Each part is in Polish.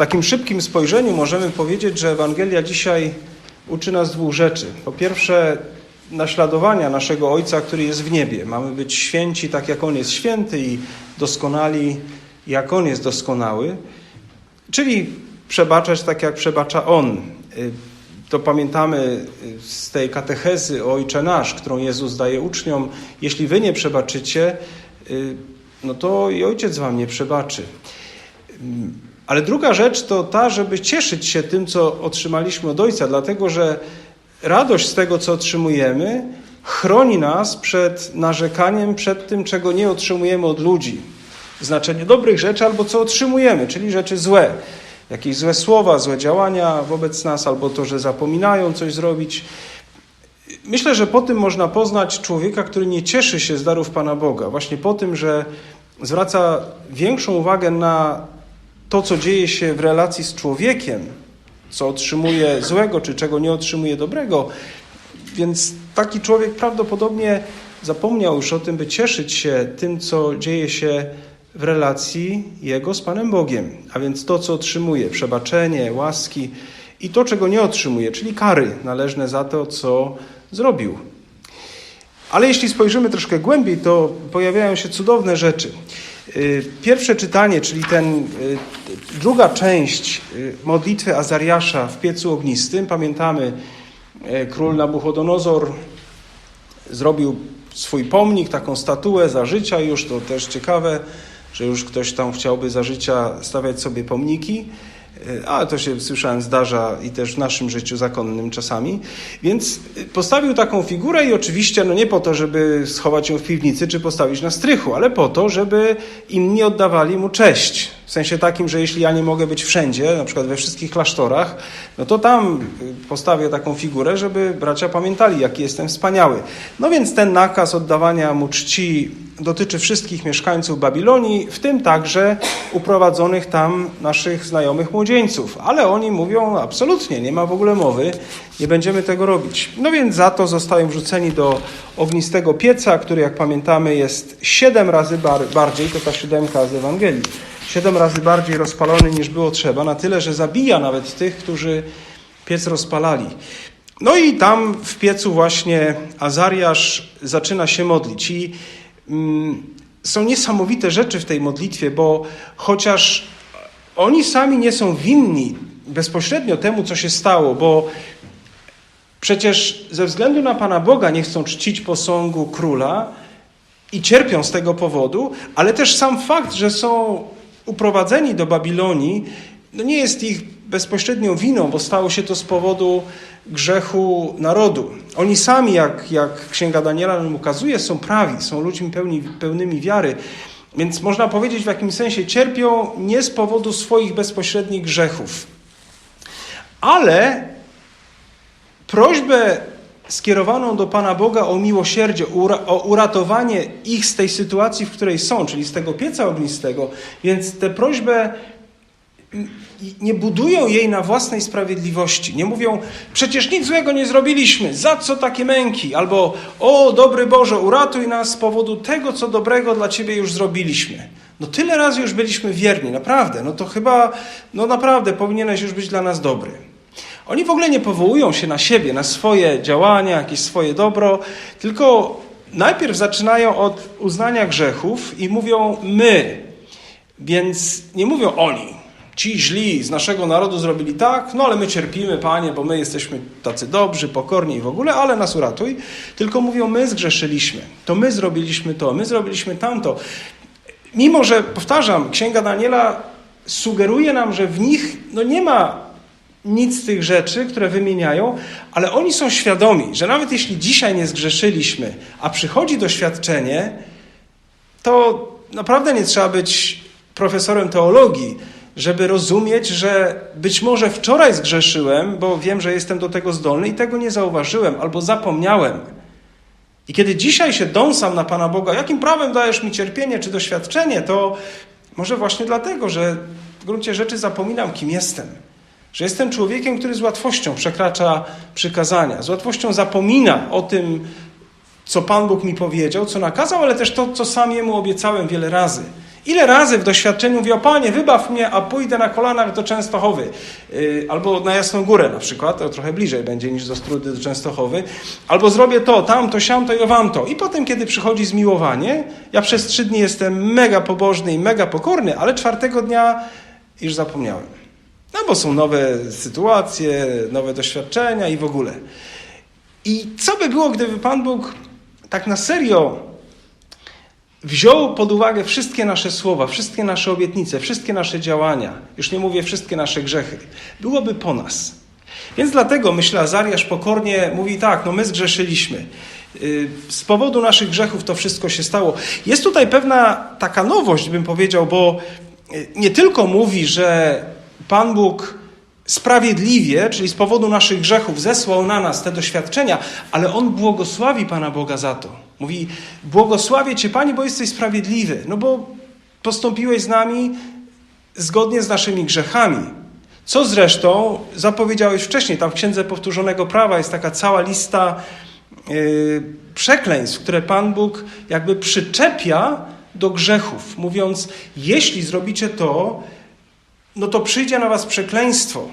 takim szybkim spojrzeniu możemy powiedzieć, że Ewangelia dzisiaj uczy nas dwóch rzeczy. Po pierwsze, naśladowania naszego Ojca, który jest w niebie. Mamy być święci tak, jak On jest święty i doskonali, jak On jest doskonały. Czyli przebaczać tak, jak przebacza On. To pamiętamy z tej katechezy o Ojcze Nasz, którą Jezus daje uczniom. Jeśli wy nie przebaczycie, no to i Ojciec wam nie przebaczy. Ale druga rzecz to ta, żeby cieszyć się tym, co otrzymaliśmy od Ojca, dlatego że radość z tego, co otrzymujemy, chroni nas przed narzekaniem, przed tym, czego nie otrzymujemy od ludzi. Znaczenie dobrych rzeczy albo co otrzymujemy, czyli rzeczy złe. Jakieś złe słowa, złe działania wobec nas, albo to, że zapominają coś zrobić. Myślę, że po tym można poznać człowieka, który nie cieszy się z darów Pana Boga. Właśnie po tym, że zwraca większą uwagę na to, co dzieje się w relacji z człowiekiem, co otrzymuje złego, czy czego nie otrzymuje dobrego. Więc taki człowiek prawdopodobnie zapomniał już o tym, by cieszyć się tym, co dzieje się w relacji jego z Panem Bogiem. A więc to, co otrzymuje, przebaczenie, łaski i to, czego nie otrzymuje, czyli kary należne za to, co zrobił. Ale jeśli spojrzymy troszkę głębiej, to pojawiają się cudowne rzeczy. Y, pierwsze czytanie, czyli ten, y, druga część y, modlitwy Azariasza w piecu ognistym, pamiętamy, król Nabuchodonozor zrobił swój pomnik, taką statuę za życia już, to też ciekawe, że już ktoś tam chciałby za życia stawiać sobie pomniki. Ale to się, słyszałem, zdarza i też w naszym życiu zakonnym czasami. Więc postawił taką figurę i oczywiście no nie po to, żeby schować ją w piwnicy czy postawić na strychu, ale po to, żeby inni oddawali mu cześć. W sensie takim, że jeśli ja nie mogę być wszędzie, na przykład we wszystkich klasztorach, no to tam postawię taką figurę, żeby bracia pamiętali, jaki jestem wspaniały. No więc ten nakaz oddawania mu czci dotyczy wszystkich mieszkańców Babilonii, w tym także uprowadzonych tam naszych znajomych młodzieńców. Ale oni mówią absolutnie, nie ma w ogóle mowy, nie będziemy tego robić. No więc za to zostają wrzuceni do ognistego pieca, który jak pamiętamy jest siedem razy bar bardziej, to ta siódemka z Ewangelii, siedem razy bardziej rozpalony niż było trzeba, na tyle, że zabija nawet tych, którzy piec rozpalali. No i tam w piecu właśnie Azariasz zaczyna się modlić i Mm, są niesamowite rzeczy w tej modlitwie, bo chociaż oni sami nie są winni bezpośrednio temu, co się stało, bo przecież ze względu na Pana Boga nie chcą czcić posągu króla i cierpią z tego powodu, ale też sam fakt, że są uprowadzeni do Babilonii, no nie jest ich bezpośrednią winą, bo stało się to z powodu grzechu narodu. Oni sami, jak, jak Księga Daniela nam ukazuje, są prawi, są ludźmi pełni, pełnymi wiary. Więc można powiedzieć w jakimś sensie cierpią nie z powodu swoich bezpośrednich grzechów. Ale prośbę skierowaną do Pana Boga o miłosierdzie, o uratowanie ich z tej sytuacji, w której są, czyli z tego pieca ognistego, więc tę prośbę nie budują jej na własnej sprawiedliwości. Nie mówią, przecież nic złego nie zrobiliśmy, za co takie męki? Albo, o dobry Boże, uratuj nas z powodu tego, co dobrego dla Ciebie już zrobiliśmy. No tyle razy już byliśmy wierni, naprawdę. No to chyba, no naprawdę powinieneś już być dla nas dobry. Oni w ogóle nie powołują się na siebie, na swoje działania, jakieś swoje dobro, tylko najpierw zaczynają od uznania grzechów i mówią my. Więc nie mówią oni, ci źli z naszego narodu zrobili tak, no ale my cierpimy, Panie, bo my jesteśmy tacy dobrzy, pokorni i w ogóle, ale nas uratuj. Tylko mówią, my zgrzeszyliśmy, to my zrobiliśmy to, my zrobiliśmy tamto. Mimo, że, powtarzam, Księga Daniela sugeruje nam, że w nich no nie ma nic z tych rzeczy, które wymieniają, ale oni są świadomi, że nawet jeśli dzisiaj nie zgrzeszyliśmy, a przychodzi doświadczenie, to naprawdę nie trzeba być profesorem teologii, żeby rozumieć, że być może wczoraj zgrzeszyłem, bo wiem, że jestem do tego zdolny i tego nie zauważyłem albo zapomniałem. I kiedy dzisiaj się dąsam na Pana Boga, jakim prawem dajesz mi cierpienie czy doświadczenie, to może właśnie dlatego, że w gruncie rzeczy zapominam, kim jestem. Że jestem człowiekiem, który z łatwością przekracza przykazania, z łatwością zapomina o tym, co Pan Bóg mi powiedział, co nakazał, ale też to, co sam Jemu obiecałem wiele razy. Ile razy w doświadczeniu mówię, Panie, wybaw mnie, a pójdę na kolanach do Częstochowy. Yy, albo na Jasną Górę na przykład, to trochę bliżej będzie niż do Strudy do Częstochowy. Albo zrobię to, tamto, siamto i owamto. I potem, kiedy przychodzi zmiłowanie, ja przez trzy dni jestem mega pobożny i mega pokorny, ale czwartego dnia już zapomniałem. No bo są nowe sytuacje, nowe doświadczenia i w ogóle. I co by było, gdyby Pan Bóg tak na serio wziął pod uwagę wszystkie nasze słowa, wszystkie nasze obietnice, wszystkie nasze działania, już nie mówię wszystkie nasze grzechy, byłoby po nas. Więc dlatego, myślę, Azariasz pokornie mówi tak, no my zgrzeszyliśmy. Y, Z powodu naszych grzechów to wszystko się stało. Jest tutaj pewna taka nowość, bym powiedział, bo y, nie tylko mówi, że Pan Bóg sprawiedliwie, czyli z powodu naszych grzechów, zesłał na nas te doświadczenia, ale On błogosławi Pana Boga za to. Mówi, błogosławię Cię, Panie, bo jesteś sprawiedliwy, no bo postąpiłeś z nami zgodnie z naszymi grzechami. Co zresztą zapowiedziałeś wcześniej, tam w Księdze Powtórzonego Prawa jest taka cała lista yy, przekleństw, które Pan Bóg jakby przyczepia do grzechów, mówiąc, jeśli zrobicie to, no to przyjdzie na was przekleństwo.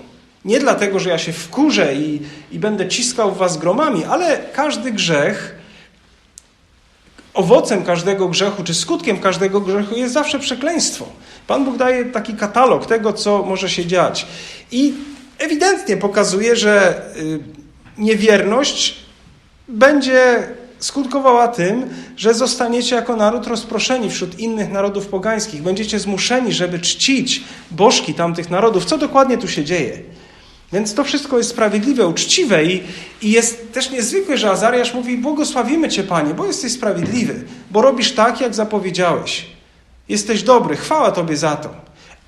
Nie dlatego, że ja się wkurzę i, i będę ciskał w was gromami, ale każdy grzech, owocem każdego grzechu, czy skutkiem każdego grzechu jest zawsze przekleństwo. Pan Bóg daje taki katalog tego, co może się dziać. I ewidentnie pokazuje, że y, niewierność będzie skutkowała tym, że zostaniecie jako naród rozproszeni wśród innych narodów pogańskich. Będziecie zmuszeni, żeby czcić bożki tamtych narodów. Co dokładnie tu się dzieje? Więc to wszystko jest sprawiedliwe, uczciwe i, i jest też niezwykłe, że Azariasz mówi: Błogosławimy Cię, Panie, bo jesteś sprawiedliwy, bo robisz tak, jak zapowiedziałeś. Jesteś dobry, chwała Tobie za to.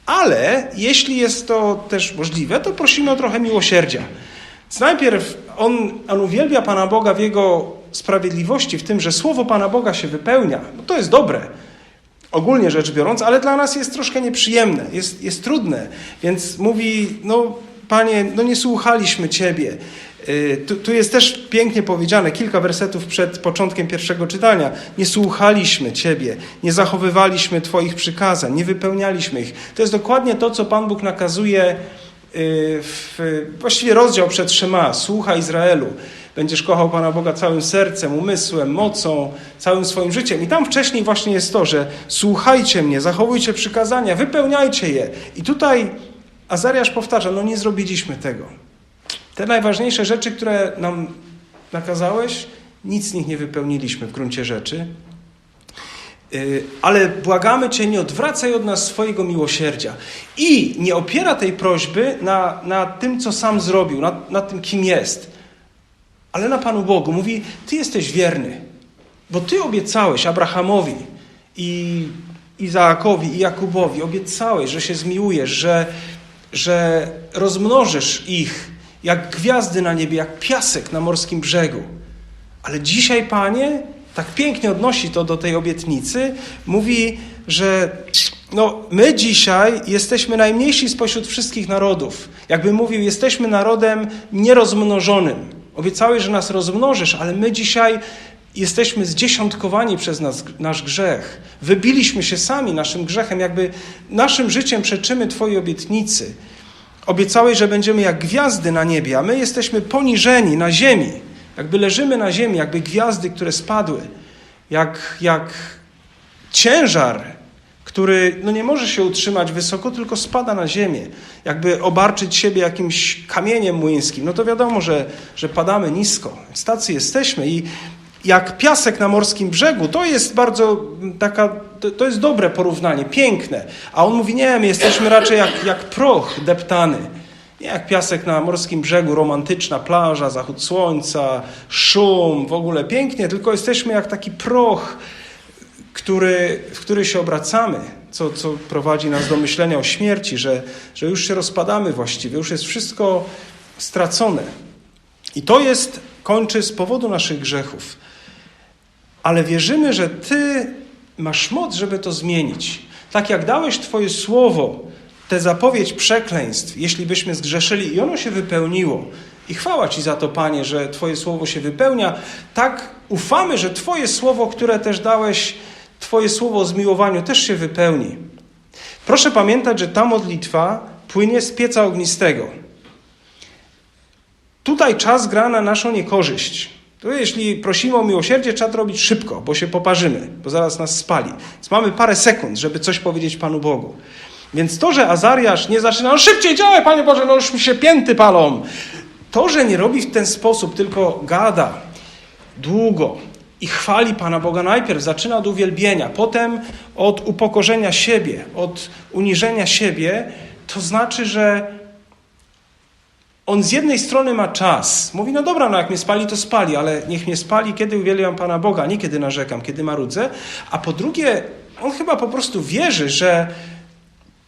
Ale jeśli jest to też możliwe, to prosimy o trochę miłosierdzia. Najpierw on, on uwielbia Pana Boga w Jego sprawiedliwości, w tym, że słowo Pana Boga się wypełnia. To jest dobre, ogólnie rzecz biorąc, ale dla nas jest troszkę nieprzyjemne, jest, jest trudne. Więc mówi, no Panie, no nie słuchaliśmy Ciebie. Y, Tu, tu jest też pięknie powiedziane, kilka wersetów przed początkiem pierwszego czytania. Nie słuchaliśmy Ciebie, nie zachowywaliśmy Twoich przykazań, nie wypełnialiśmy ich. To jest dokładnie to, co Pan Bóg nakazuje w właściwie rozdział przed Szema. Słuchaj Izraelu, będziesz kochał Pana Boga całym sercem, umysłem, mocą, całym swoim życiem. I tam wcześniej właśnie jest to, że słuchajcie mnie, zachowujcie przykazania, wypełniajcie je. I tutaj Azariasz powtarza, no nie zrobiliśmy tego. Te najważniejsze rzeczy, które nam nakazałeś, nic z nich nie wypełniliśmy w gruncie rzeczy. Yy, Ale błagamy Cię, nie odwracaj od nas swojego miłosierdzia. I nie opiera tej prośby na, na tym, co sam zrobił, na, na tym, kim jest, ale na Panu Bogu. Mówi, Ty jesteś wierny, bo Ty obiecałeś Abrahamowi i Izaakowi i Jakubowi, obiecałeś, że się zmiłujesz, że, że rozmnożysz ich jak gwiazdy na niebie, jak piasek na morskim brzegu. Ale dzisiaj, Panie, tak pięknie odnosi to do tej obietnicy, mówi, że no, my dzisiaj jesteśmy najmniejsi spośród wszystkich narodów. Jakby mówił, jesteśmy narodem nierozmnożonym. Obiecałeś, że nas rozmnożysz, ale my dzisiaj jesteśmy zdziesiątkowani przez nas, nasz grzech. Wybiliśmy się sami naszym grzechem, jakby naszym życiem przeczymy Twojej obietnicy. Obiecałeś, że będziemy jak gwiazdy na niebie, a my jesteśmy poniżeni na ziemi. Jakby leżymy na ziemi, jakby gwiazdy, które spadły. Jak, jak ciężar, który no nie może się utrzymać wysoko, tylko spada na ziemię. Jakby obarczyć siebie jakimś kamieniem młyńskim. No to wiadomo, że, że padamy nisko. Więc tacy jesteśmy i jak piasek na morskim brzegu, to jest bardzo taka, to, to jest dobre porównanie, piękne. A on mówi, nie, my jesteśmy raczej jak, jak proch deptany. Nie jak piasek na morskim brzegu, romantyczna plaża, zachód słońca, szum, w ogóle pięknie, tylko jesteśmy jak taki proch, który, w który się obracamy, co, co prowadzi nas do myślenia o śmierci, że, że już się rozpadamy właściwie, już jest wszystko stracone. I to jest, kończy z powodu naszych grzechów. Ale wierzymy, że Ty masz moc, żeby to zmienić. Tak jak dałeś Twoje słowo, tę zapowiedź przekleństw, jeśli byśmy zgrzeszyli i ono się wypełniło. I chwała Ci za to, Panie, że Twoje słowo się wypełnia. Tak ufamy, że Twoje słowo, które też dałeś Twoje słowo o zmiłowaniu też się wypełni. Proszę pamiętać, że ta modlitwa płynie z pieca ognistego. Tutaj czas gra na naszą niekorzyść. To jeśli prosimy o miłosierdzie, trzeba to robić szybko, bo się poparzymy, bo zaraz nas spali. Więc mamy parę sekund, żeby coś powiedzieć Panu Bogu. Więc to, że Azariasz nie zaczyna, no szybciej działaj, Panie Boże, no już mi się pięty palą. To, że nie robi w ten sposób, tylko gada długo i chwali Pana Boga najpierw, zaczyna od uwielbienia, potem od upokorzenia siebie, od uniżenia siebie, to znaczy, że on z jednej strony ma czas. Mówi, no dobra, no jak mnie spali, to spali, ale niech mnie spali, kiedy uwielbiam Pana Boga, nie kiedy narzekam, kiedy marudzę. A po drugie, on chyba po prostu wierzy, że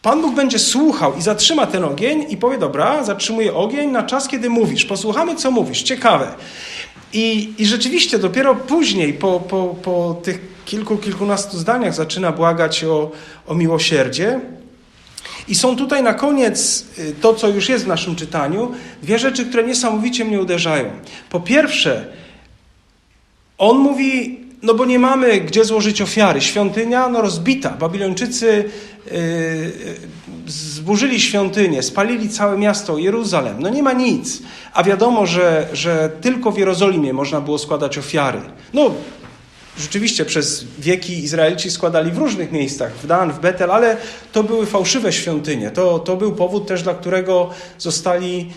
Pan Bóg będzie słuchał i zatrzyma ten ogień i powie, dobra, zatrzymuję ogień na czas, kiedy mówisz. Posłuchamy, co mówisz. Ciekawe. I, i rzeczywiście dopiero później, po, po, po tych kilku, kilkunastu zdaniach zaczyna błagać o, o miłosierdzie. I są tutaj na koniec y, to, co już jest w naszym czytaniu, dwie rzeczy, które niesamowicie mnie uderzają. Po pierwsze, on mówi, no bo nie mamy gdzie złożyć ofiary. Świątynia no rozbita. Babilończycy yy, zburzyli świątynię, spalili całe miasto Jeruzalem. No nie ma nic. A wiadomo, że, że tylko w Jerozolimie można było składać ofiary. No Rzeczywiście przez wieki Izraelici składali w różnych miejscach, w Dan, w Betel, ale to były fałszywe świątynie. To, to był powód też, dla którego zostali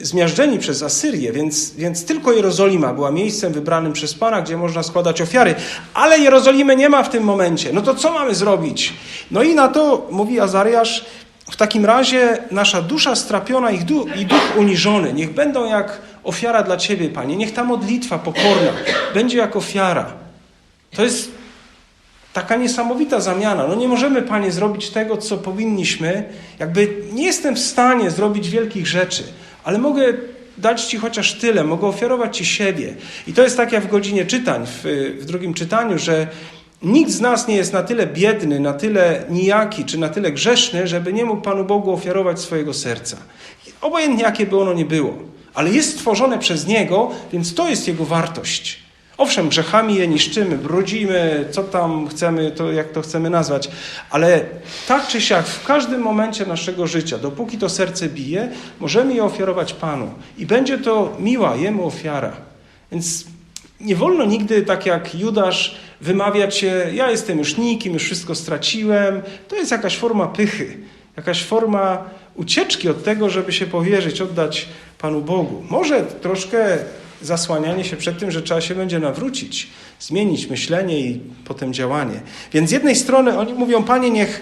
zmiażdżeni przez Asyrię, więc, więc tylko Jerozolima była miejscem wybranym przez Pana, gdzie można składać ofiary. Ale Jerozolimy nie ma w tym momencie. No to co mamy zrobić? No i na to mówi Azariasz, w takim razie nasza dusza strapiona i duch, i duch uniżony, niech będą jak ofiara dla Ciebie, Panie. Niech ta modlitwa pokorna będzie jak ofiara. To jest taka niesamowita zamiana. No nie możemy, Panie, zrobić tego, co powinniśmy. Jakby nie jestem w stanie zrobić wielkich rzeczy, ale mogę dać Ci chociaż tyle, mogę ofiarować Ci siebie. I to jest tak jak w godzinie czytań, w, w drugim czytaniu, że nikt z nas nie jest na tyle biedny, na tyle nijaki, czy na tyle grzeszny, żeby nie mógł Panu Bogu ofiarować swojego serca. Obojętnie jakie by ono nie było. Ale jest stworzone przez Niego, więc to jest Jego wartość. Owszem, grzechami je niszczymy, brudzimy, co tam chcemy, to jak to chcemy nazwać, ale tak czy siak w każdym momencie naszego życia, dopóki to serce bije, możemy je ofiarować Panu i będzie to miła Jemu ofiara. Więc nie wolno nigdy, tak jak Judasz, wymawiać się, ja jestem już nikim, już wszystko straciłem. To jest jakaś forma pychy, jakaś forma ucieczki od tego, żeby się powierzyć, oddać Panu Bogu. Może troszkę zasłanianie się przed tym, że trzeba się będzie nawrócić, zmienić myślenie i potem działanie. Więc z jednej strony oni mówią, Panie, niech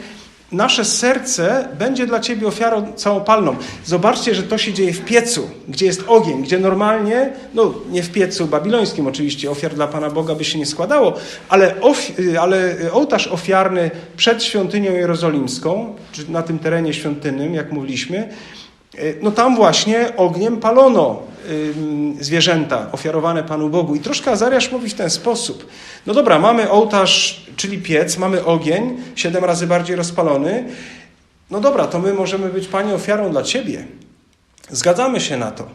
nasze serce będzie dla Ciebie ofiarą całopalną. Zobaczcie, że to się dzieje w piecu, gdzie jest ogień, gdzie normalnie, no nie w piecu babilońskim oczywiście, ofiar dla Pana Boga by się nie składało, ale, ale ołtarz ofiarny przed świątynią jerozolimską, czy na tym terenie świątynnym, jak mówiliśmy, no tam właśnie ogniem palono zwierzęta ofiarowane Panu Bogu. I troszkę Azariasz mówi w ten sposób. No dobra, mamy ołtarz, czyli piec, mamy ogień, siedem razy bardziej rozpalony. No dobra, to my możemy być, Panie, ofiarą dla Ciebie. Zgadzamy się na to.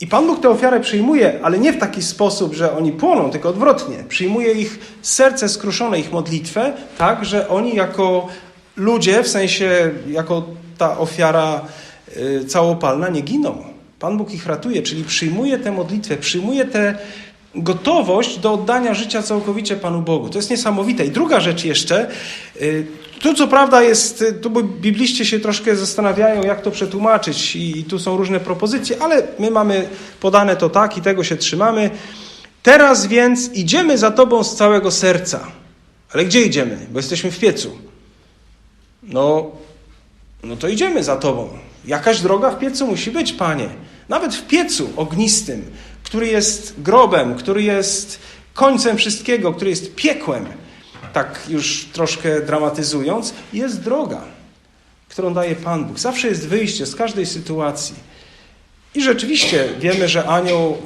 I Pan Bóg tę ofiarę przyjmuje, ale nie w taki sposób, że oni płoną, tylko odwrotnie. Przyjmuje ich serce skruszone, ich modlitwę, tak, że oni jako ludzie, w sensie jako ta ofiara całopalna, nie giną. Pan Bóg ich ratuje, czyli przyjmuje tę modlitwę, przyjmuje tę gotowość do oddania życia całkowicie Panu Bogu. To jest niesamowite. I druga rzecz jeszcze, y, tu co prawda jest, tu bibliści się troszkę zastanawiają, jak to przetłumaczyć i tu są różne propozycje, ale my mamy podane to tak i tego się trzymamy. Teraz więc idziemy za Tobą z całego serca. Ale gdzie idziemy? Bo jesteśmy w piecu. No, no to idziemy za Tobą. Jakaś droga w piecu musi być, Panie. Nawet w piecu ognistym, który jest grobem, który jest końcem wszystkiego, który jest piekłem, tak już troszkę dramatyzując, jest droga, którą daje Pan Bóg. Zawsze jest wyjście z każdej sytuacji. I rzeczywiście wiemy, że anioł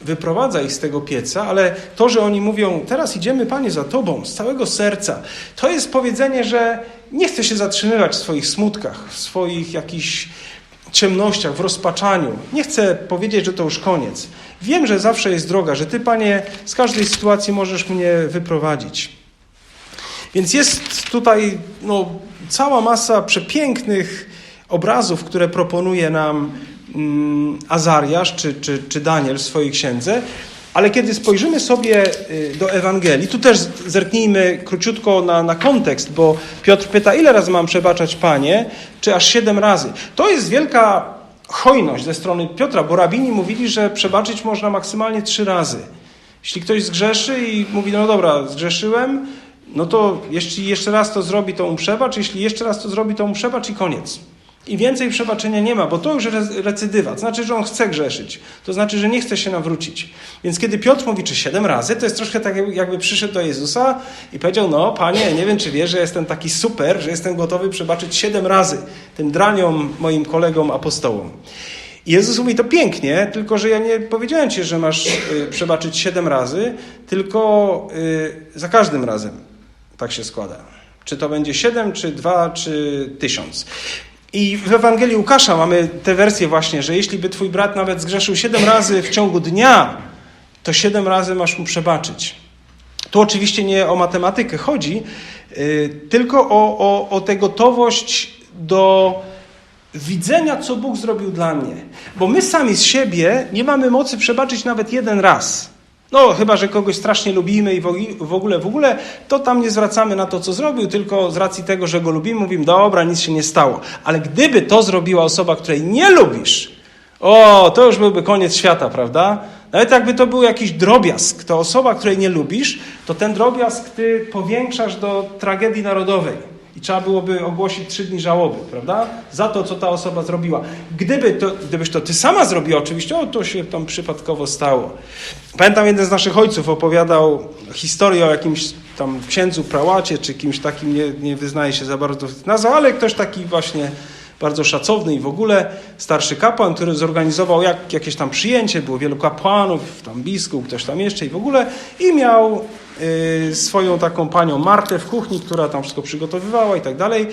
wyprowadza ich z tego pieca, ale to, że oni mówią, teraz idziemy, Panie, za Tobą, z całego serca, to jest powiedzenie, że nie chcę się zatrzymywać w swoich smutkach, w swoich jakichś ciemnościach, w rozpaczaniu. Nie chcę powiedzieć, że to już koniec. Wiem, że zawsze jest droga, że Ty, Panie, z każdej sytuacji możesz mnie wyprowadzić. Więc jest tutaj no, cała masa przepięknych obrazów, które proponuje nam mm, Azariasz czy, czy, czy Daniel w swojej księdze. Ale kiedy spojrzymy sobie y, do Ewangelii, tu też zerknijmy króciutko na, na kontekst, bo Piotr pyta, ile razy mam przebaczać Panie, czy aż siedem razy. To jest wielka hojność ze strony Piotra, bo rabini mówili, że przebaczyć można maksymalnie trzy razy. Jeśli ktoś zgrzeszy i mówi, no dobra, zgrzeszyłem, no to jeśli jeszcze raz to zrobi, to mu przebacz, jeśli jeszcze raz to zrobi, to mu przebacz i koniec. I więcej przebaczenia nie ma, bo to już recydywa. To znaczy, że on chce grzeszyć. To znaczy, że nie chce się nawrócić. Więc kiedy Piotr mówi, czy siedem razy, to jest troszkę tak, jakby przyszedł do Jezusa i powiedział, no panie, nie wiem, czy wiesz, że jestem taki super, że jestem gotowy przebaczyć siedem razy tym draniom, moim kolegom, apostołom. I Jezus mówi to pięknie, tylko że ja nie powiedziałem ci, że masz y, przebaczyć siedem razy, tylko y, za każdym razem. Tak się składa. Czy to będzie siedem, czy dwa, czy tysiąc. I w Ewangelii Łukasza mamy tę wersję właśnie, że jeśli by twój brat nawet zgrzeszył siedem razy w ciągu dnia, to siedem razy masz mu przebaczyć. Tu oczywiście nie o matematykę chodzi, yy, tylko o, o, o tę gotowość do widzenia, co Bóg zrobił dla mnie. Bo my sami z siebie nie mamy mocy przebaczyć nawet jeden raz. No, chyba, że kogoś strasznie lubimy i w ogóle, w ogóle, to tam nie zwracamy na to, co zrobił, tylko z racji tego, że go lubimy, mówimy, dobra, nic się nie stało. Ale gdyby to zrobiła osoba, której nie lubisz, o, to już byłby koniec świata, prawda? Nawet jakby to był jakiś drobiazg, to osoba, której nie lubisz, to ten drobiazg ty powiększasz do tragedii narodowej. I trzeba byłoby ogłosić trzy dni żałoby, prawda? Za to, co ta osoba zrobiła. Gdyby to, gdybyś to ty sama zrobiła, oczywiście, o, to się tam przypadkowo stało. Pamiętam, jeden z naszych ojców opowiadał historię o jakimś tam księdzu, prałacie, czy kimś takim, nie, nie wyznaje się za bardzo w nazwę, ale ktoś taki właśnie bardzo szacowny i w ogóle starszy kapłan, który zorganizował jak, jakieś tam przyjęcie, było wielu kapłanów, tam biskup, ktoś tam jeszcze i w ogóle i miał swoją taką panią Martę w kuchni, która tam wszystko przygotowywała i tak dalej.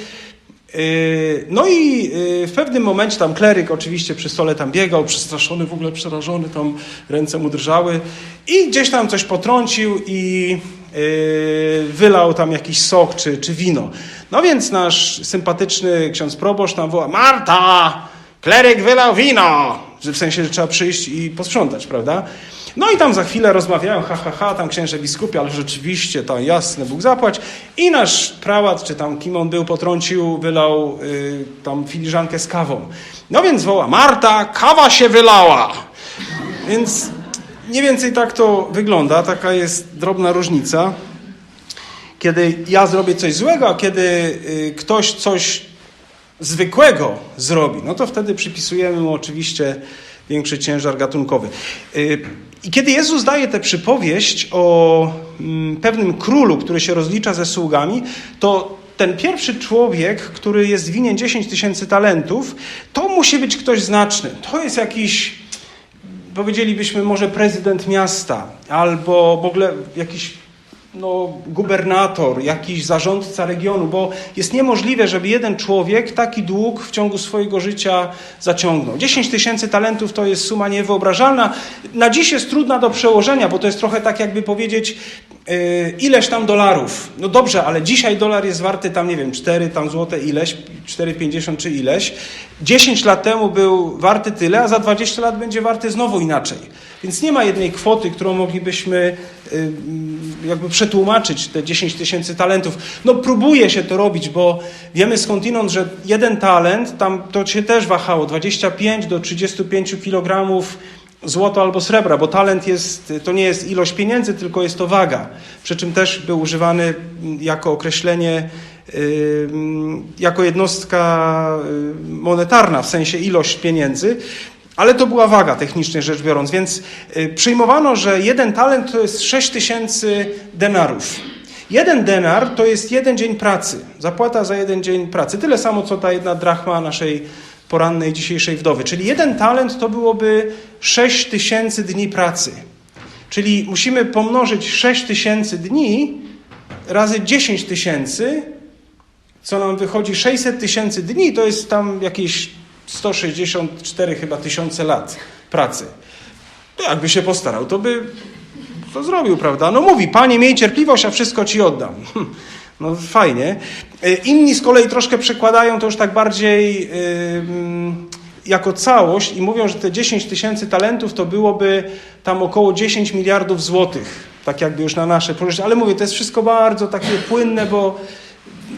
Y, no i y, w pewnym momencie tam kleryk oczywiście przy stole tam biegał, przestraszony, w ogóle przerażony, tam ręce mu drżały i gdzieś tam coś potrącił i y, wylał tam jakiś sok czy, czy wino. No więc nasz sympatyczny ksiądz proboszcz tam woła Marta, kleryk wylał wino! Że w sensie, że trzeba przyjść i posprzątać, prawda? No i tam za chwilę rozmawiają, ha, ha, ha, tam księże biskupie, ale rzeczywiście, tam jasne, Bóg zapłać. I nasz prałat, czy tam kim on był, potrącił, wylał y, tam filiżankę z kawą. No więc woła, Marta, kawa się wylała! Więc mniej więcej tak to wygląda, taka jest drobna różnica. Kiedy ja zrobię coś złego, a kiedy y, ktoś coś zwykłego zrobi, no to wtedy przypisujemy mu oczywiście większy ciężar gatunkowy. Y, I kiedy Jezus daje tę przypowieść o mm, pewnym królu, który się rozlicza ze sługami, to ten pierwszy człowiek, który jest winien 10 tysięcy talentów, to musi być ktoś znaczny. To jest jakiś, powiedzielibyśmy, może prezydent miasta, albo w ogóle jakiś no, gubernator, jakiś zarządca regionu, bo jest niemożliwe, żeby jeden człowiek taki dług w ciągu swojego życia zaciągnął. 10 tysięcy talentów to jest suma niewyobrażalna. Na dziś jest trudna do przełożenia, bo to jest trochę tak, jakby powiedzieć, yy, ileś tam dolarów. No dobrze, ale dzisiaj dolar jest warty tam, nie wiem, 4 tam złote ileś, 4,50 czy ileś. 10 lat temu był warty tyle, a za 20 lat będzie warty znowu inaczej. Więc nie ma jednej kwoty, którą moglibyśmy y, jakby przetłumaczyć te 10 tysięcy talentów. No próbuje się to robić, bo wiemy skądinąd, że jeden talent, tam to się też wahało, 25 do 35 kilogramów złota albo srebra, bo talent jest, to nie jest ilość pieniędzy, tylko jest to waga. Przy czym też był używany jako określenie, jako jednostka y, monetarna, w sensie ilość pieniędzy. Ale to była waga technicznie rzecz biorąc, więc y, przyjmowano, że jeden talent to jest 6 tysięcy denarów. Jeden denar to jest jeden dzień pracy, zapłata za jeden dzień pracy. Tyle samo, co ta jedna drachma naszej porannej dzisiejszej wdowy. Czyli jeden talent to byłoby 6 tysięcy dni pracy. Czyli musimy pomnożyć 6 tysięcy dni razy 10 tysięcy, co nam wychodzi 600 tysięcy dni, to jest tam jakieś 164 chyba tysiące lat pracy. To jakby się postarał, to by to zrobił, prawda? No mówi, panie, miej cierpliwość, a wszystko ci oddam. Hm. No fajnie. Y, Inni z kolei troszkę przekładają to już tak bardziej jako całość i mówią, że te 10 tysięcy talentów to byłoby tam około 10 miliardów złotych. Tak jakby już na nasze. Ale mówię, to jest wszystko bardzo takie płynne, bo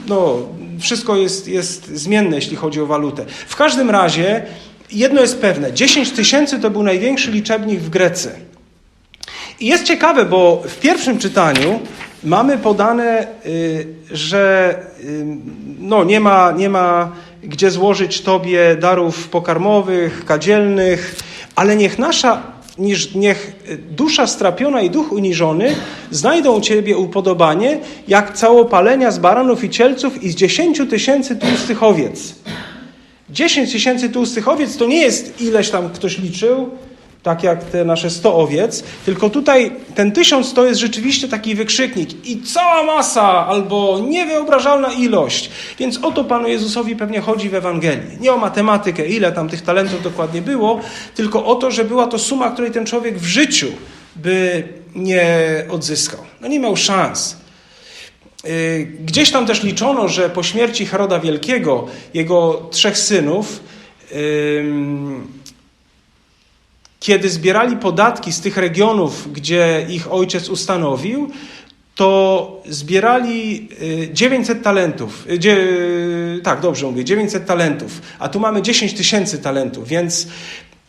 no, wszystko jest, jest zmienne, jeśli chodzi o walutę. W każdym razie jedno jest pewne. 10 tysięcy to był największy liczebnik w Grece. I jest ciekawe, bo w pierwszym czytaniu mamy podane, y, że y, no, nie, ma, nie ma gdzie złożyć Tobie darów pokarmowych, kadzielnych, ale niech nasza, niż, niech dusza strapiona i duch uniżony znajdą Ciebie upodobanie, jak całopalenia z baranów i cielców i z dziesięciu tysięcy tłustych owiec. 10 tysięcy tłustych owiec to nie jest ileś tam ktoś liczył, tak jak te nasze 100 owiec, tylko tutaj ten tysiąc to jest rzeczywiście taki wykrzyknik i cała masa albo niewyobrażalna ilość. Więc o to Panu Jezusowi pewnie chodzi w Ewangelii. Nie o matematykę, ile tam tych talentów dokładnie było, tylko o to, że była to suma, której ten człowiek w życiu by nie odzyskał. No nie miał szans. Yy, gdzieś tam też liczono, że po śmierci Heroda Wielkiego, jego trzech synów, kiedy zbierali podatki z tych regionów, gdzie ich ojciec ustanowił, to zbierali 900 talentów. Tak, dobrze mówię, 900 talentów. A tu mamy 10 tysięcy talentów, więc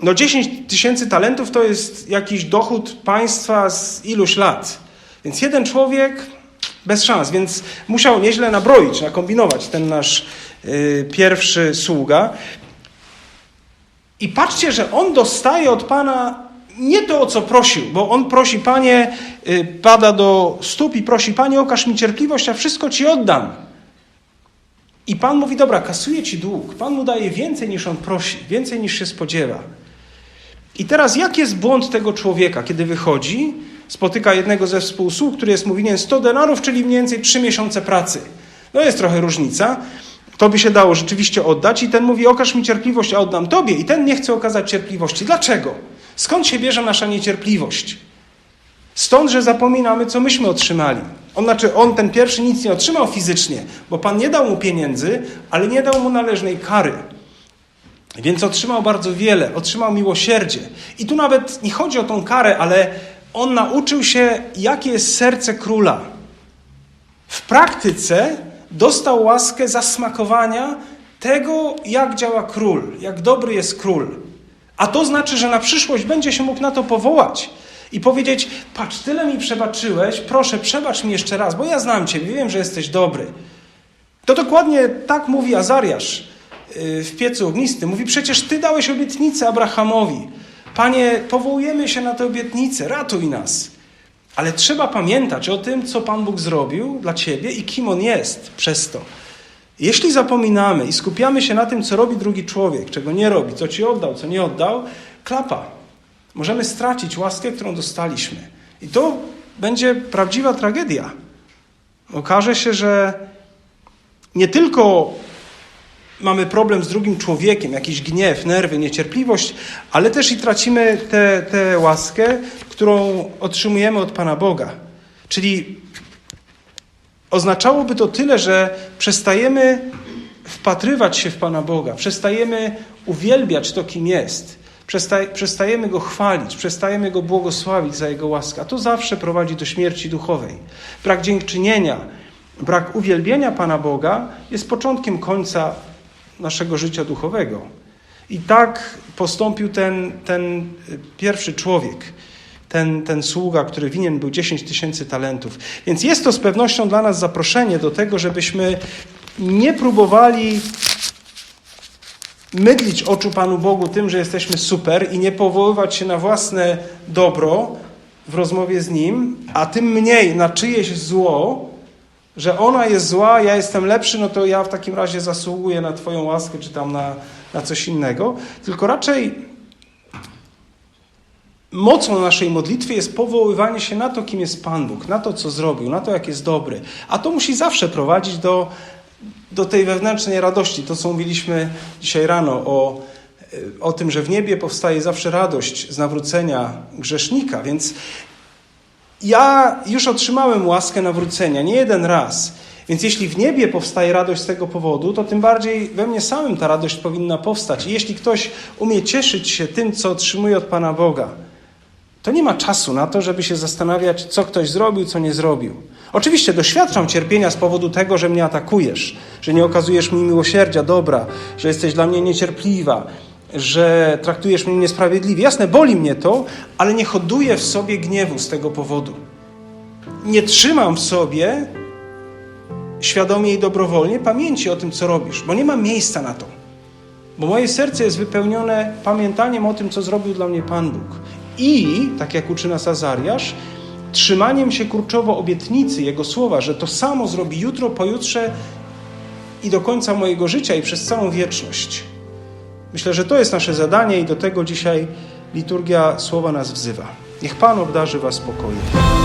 no 10 tysięcy talentów to jest jakiś dochód państwa z iluś lat. Więc jeden człowiek bez szans, więc musiał nieźle nabroić, nakombinować ten nasz y, pierwszy sługa. I patrzcie, że on dostaje od Pana nie to, o co prosił, bo on prosi, Panie, y, pada do stóp i prosi, Panie, okaż mi cierpliwość, a wszystko Ci oddam. I Pan mówi, dobra, kasuję Ci dług. Pan mu daje więcej niż on prosi, więcej niż się spodziewa. I teraz jaki jest błąd tego człowieka, kiedy wychodzi, spotyka jednego ze współsług, który jest mu winien 100 denarów, czyli mniej więcej 3 miesiące pracy. No jest trochę różnica. To by się dało rzeczywiście oddać i ten mówi, okaż mi cierpliwość, a oddam tobie. I ten nie chce okazać cierpliwości. Dlaczego? Skąd się bierze nasza niecierpliwość? Stąd, że zapominamy, co myśmy otrzymali. On, znaczy, on ten pierwszy nic nie otrzymał fizycznie, bo Pan nie dał mu pieniędzy, ale nie dał mu należnej kary. Więc otrzymał bardzo wiele, otrzymał miłosierdzie. I tu nawet nie chodzi o tą karę, ale on nauczył się, jakie jest serce króla. W praktyce dostał łaskę zasmakowania tego, jak działa król, jak dobry jest król. A to znaczy, że na przyszłość będzie się mógł na to powołać i powiedzieć: Patrz, tyle mi przebaczyłeś, proszę, przebacz mi jeszcze raz, bo ja znam Ciebie, wiem, że jesteś dobry. To dokładnie tak mówi Azariasz y, w piecu ognistym. Mówi: Przecież Ty dałeś obietnicę Abrahamowi. Panie, powołujemy się na tę obietnicę, ratuj nas. Ale trzeba pamiętać o tym, co Pan Bóg zrobił dla Ciebie i kim On jest przez to. Jeśli zapominamy i skupiamy się na tym, co robi drugi człowiek, czego nie robi, co Ci oddał, co nie oddał, klapa. Możemy stracić łaskę, którą dostaliśmy. I to będzie prawdziwa tragedia. Okaże się, że nie tylko mamy problem z drugim człowiekiem, jakiś gniew, nerwy, niecierpliwość, ale też i tracimy tę łaskę, którą otrzymujemy od Pana Boga. Czyli oznaczałoby to tyle, że przestajemy wpatrywać się w Pana Boga, przestajemy uwielbiać to, kim jest, przestajemy Go chwalić, przestajemy Go błogosławić za Jego łaskę. A to zawsze prowadzi do śmierci duchowej. Brak dziękczynienia, brak uwielbienia Pana Boga jest początkiem końca naszego życia duchowego. I tak postąpił ten, ten pierwszy człowiek, ten, ten sługa, który winien był 10 tysięcy talentów. Więc jest to z pewnością dla nas zaproszenie do tego, żebyśmy nie próbowali mydlić oczu Panu Bogu tym, że jesteśmy super i nie powoływać się na własne dobro w rozmowie z Nim, a tym mniej na czyjeś zło, że ona jest zła, ja jestem lepszy, no to ja w takim razie zasługuję na Twoją łaskę, czy tam na, na coś innego. Tylko raczej mocą naszej modlitwy jest powoływanie się na to, kim jest Pan Bóg, na to, co zrobił, na to, jak jest dobry. A to musi zawsze prowadzić do, do tej wewnętrznej radości. To, co mówiliśmy dzisiaj rano o, o tym, że w niebie powstaje zawsze radość z nawrócenia grzesznika. Więc ja już otrzymałem łaskę nawrócenia, nie jeden raz. Więc jeśli w niebie powstaje radość z tego powodu, to tym bardziej we mnie samym ta radość powinna powstać. I jeśli ktoś umie cieszyć się tym, co otrzymuje od Pana Boga, to nie ma czasu na to, żeby się zastanawiać, co ktoś zrobił, co nie zrobił. Oczywiście doświadczam cierpienia z powodu tego, że mnie atakujesz, że nie okazujesz mi miłosierdzia, dobra, że jesteś dla mnie niecierpliwa, że traktujesz mnie niesprawiedliwie. Jasne, boli mnie to, ale nie hoduję w sobie gniewu z tego powodu. Nie trzymam w sobie świadomie i dobrowolnie pamięci o tym, co robisz, bo nie ma miejsca na to. Bo moje serce jest wypełnione pamiętaniem o tym, co zrobił dla mnie Pan Bóg. I, tak jak uczy nas Azariasz, trzymaniem się kurczowo obietnicy Jego słowa, że to samo zrobi jutro, pojutrze i do końca mojego życia i przez całą wieczność. Myślę, że to jest nasze zadanie i do tego dzisiaj liturgia słowa nas wzywa. Niech Pan obdarzy Was spokojem.